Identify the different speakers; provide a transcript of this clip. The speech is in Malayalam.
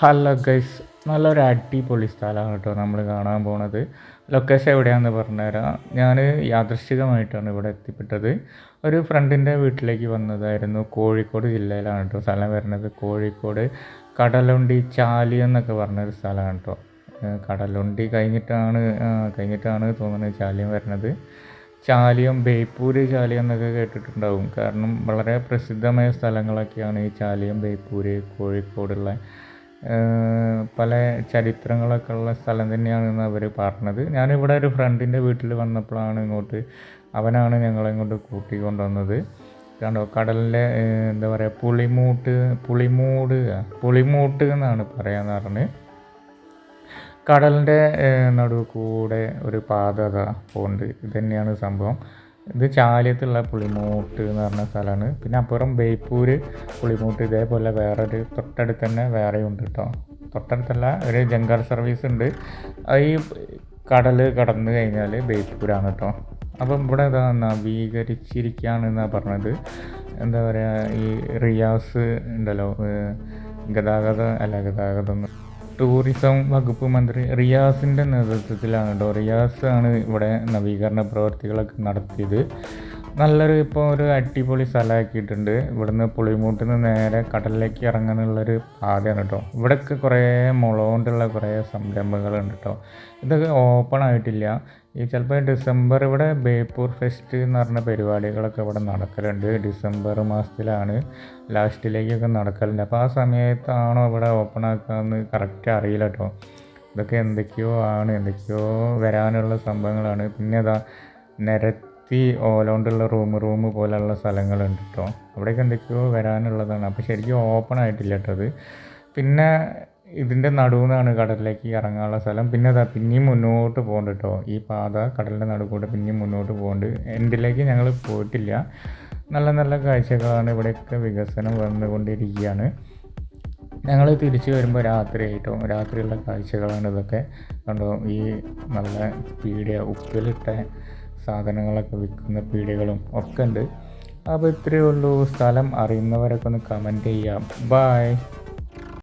Speaker 1: ഹലോ ഗൈസ് നല്ലൊരു അടിപൊളി സ്ഥലമാണ് കേട്ടോ നമ്മൾ കാണാൻ പോണത്. ലൊക്കേഷൻ എവിടെയാണെന്ന് പറഞ്ഞുതരാം. ഞാൻ യാദൃശ്ചികമായിട്ടാണ് ഇവിടെ എത്തിപ്പെട്ടത്. ഒരു ഫ്രണ്ടിന്റെ വീട്ടിലേക്ക് വന്നതായിരുന്നു. കോഴിക്കോട് ജില്ലയിലാണ് കേട്ടോ സ്ഥലം വരുന്നത്. കോഴിക്കോട് കടലുണ്ടി ചാലി എന്നൊക്കെ പറഞ്ഞൊരു സ്ഥലമാണ് കേട്ടോ. കടലുണ്ടി കഴിഞ്ഞിട്ടാണ് കഴിഞ്ഞിട്ടാണ് തോന്നുന്നത് ചാലിയം വരുന്നത്. ചാലിയം ബേപ്പൂര് ചാലിയം എന്നൊക്കെ കേട്ടിട്ടുണ്ടാവും. കാരണം വളരെ പ്രസിദ്ധമായ സ്ഥലങ്ങളൊക്കെയാണ് ഈ ചാലിയം ബേപ്പൂര് കോഴിക്കോടുള്ള പല ചരിത്രങ്ങളൊക്കെ ഉള്ള സ്ഥലം തന്നെയാണെന്ന് അവർ പറഞ്ഞത്. ഞാനിവിടെ ഒരു ഫ്രണ്ടിന്റെ വീട്ടിൽ വന്നപ്പോഴാണ് ഇങ്ങോട്ട് അവനാണ് ഞങ്ങളെ ഇങ്ങോട്ട് കൂട്ടിക്കൊണ്ടുവന്നത്. കണ്ടോ കടലിന്റെ എന്താ പറയുക പുളിമൂട്ട് പുളിമൂട് പുളിമൂട്ട് എന്നാണ് പറയാന്ന് പറഞ്ഞ്. കടലിന്റെ നടുവ് കൂടെ ഒരു പാത പോകുന്നുണ്ട് ഇതുതന്നെയാണ് സംഭവം. ഇത് ചാലിയത്തുള്ള പുളിമൂട്ട് എന്ന് പറഞ്ഞ സ്ഥലമാണ്. പിന്നെ അപ്പുറം ബേപ്പൂർ പുളിമൂട്ട് ഇതേപോലെ വേറൊരു തൊട്ടടുത്ത് തന്നെ വേറെയും ഉണ്ട് കേട്ടോ തൊട്ടടുത്തല്ല ഒരു ജങ്കർ സർവീസ് ഉണ്ട്. ഈ കടൽ കടന്നു കഴിഞ്ഞാൽ ബേപ്പൂരാണ് കേട്ടോ അപ്പം ഇവിടെ ഇതാ നവീകരിച്ചിരിക്കുകയാണെന്നാണ് പറഞ്ഞത്. എന്താ പറയുക ഈ റിയാസ് ഉണ്ടല്ലോ ഗതാഗതം അല്ല ഗതാഗതം ടൂറിസം വകുപ്പ് മന്ത്രി റിയാസിന്റെ നേതൃത്വത്തിലാണ് കേട്ടോ റിയാസ് ആണ് ഇവിടെ നവീകരണ പ്രവർത്തികളൊക്കെ നടത്തിയത്. നല്ലൊരു ഇപ്പോൾ ഒരു അടിപൊളി സ്ഥലമാക്കിയിട്ടുണ്ട്. ഇവിടുന്ന് പുളിമൂട്ടിൽ നിന്ന് നേരെ കടലിലേക്ക് ഇറങ്ങാനുള്ളൊരു പാതയാണ് കേട്ടോ ഇവിടെയൊക്കെ കുറേ മുള കൊണ്ടുള്ള കുറേ സംരംഭങ്ങളുണ്ട് കേട്ടോ ഇതൊക്കെ ഓപ്പൺ ആയിട്ടില്ല. ഈ ചിലപ്പോൾ ഡിസംബർ ഇവിടെ ബേപ്പൂർ ഫെസ്റ്റ് എന്ന് പറഞ്ഞ പരിപാടികളൊക്കെ ഇവിടെ നടക്കലുണ്ട്. ഡിസംബർ മാസത്തിലാണ് ലാസ്റ്റിലേക്കൊക്കെ നടക്കലുണ്ട്. അപ്പോൾ ആ സമയത്താണോ ഇവിടെ ഓപ്പൺ ആക്കാമെന്ന് കറക്റ്റ് അറിയില്ല കേട്ടോ ഇതൊക്കെ എന്തൊക്കെയോ ആണ് എന്തൊക്കെയോ വരാനുള്ള സംഭവങ്ങളാണ്. പിന്നെ അതാ നിരത്തി ഓലോണ്ടുള്ള റൂം റൂം പോലെയുള്ള സ്ഥലങ്ങളുണ്ട് കേട്ടോ അവിടെയൊക്കെ എന്തൊക്കെയോ വരാനുള്ളതാണ്. അപ്പോൾ ശരിക്കും ഓപ്പൺ ആയിട്ടില്ല കേട്ടോ അത്. പിന്നെ ഇതിന്റെ നടുവിൽ കടലിലേക്ക് ഇറങ്ങാനുള്ള സ്ഥലം. പിന്നെ അതാ പിന്നെയും മുന്നോട്ട് പോകുന്നുണ്ട് കേട്ടോ ഈ പാത കടലിന്റെ നടുക്കൂടെ പിന്നെയും മുന്നോട്ട് പോകുന്നുണ്ട് എൻഡിലേക്ക് ഞങ്ങൾ പോയിട്ടില്ല. നല്ല നല്ല കാഴ്ചകളാണ് ഇവിടെയൊക്കെ വികസനം വന്നുകൊണ്ടിരിക്കുകയാണ്. ഞങ്ങൾ തിരിച്ചു വരുമ്പോൾ രാത്രി ആയിട്ടോ രാത്രിയുള്ള കാഴ്ചകളാണ് ഇതൊക്കെ. കണ്ടോ ഈ നല്ല പീടിയ ഉപ്പിലിട്ട സാധനങ്ങളൊക്കെ വിൽക്കുന്ന പീടികകളും ഒക്കെ ഉണ്ട്. അപ്പോൾ ഇത്രയേ ഉള്ളൂ. സ്ഥലം അറിയുന്നവരൊക്കെ ഒന്ന് കമന്റ് ചെയ്യാം. ബായ്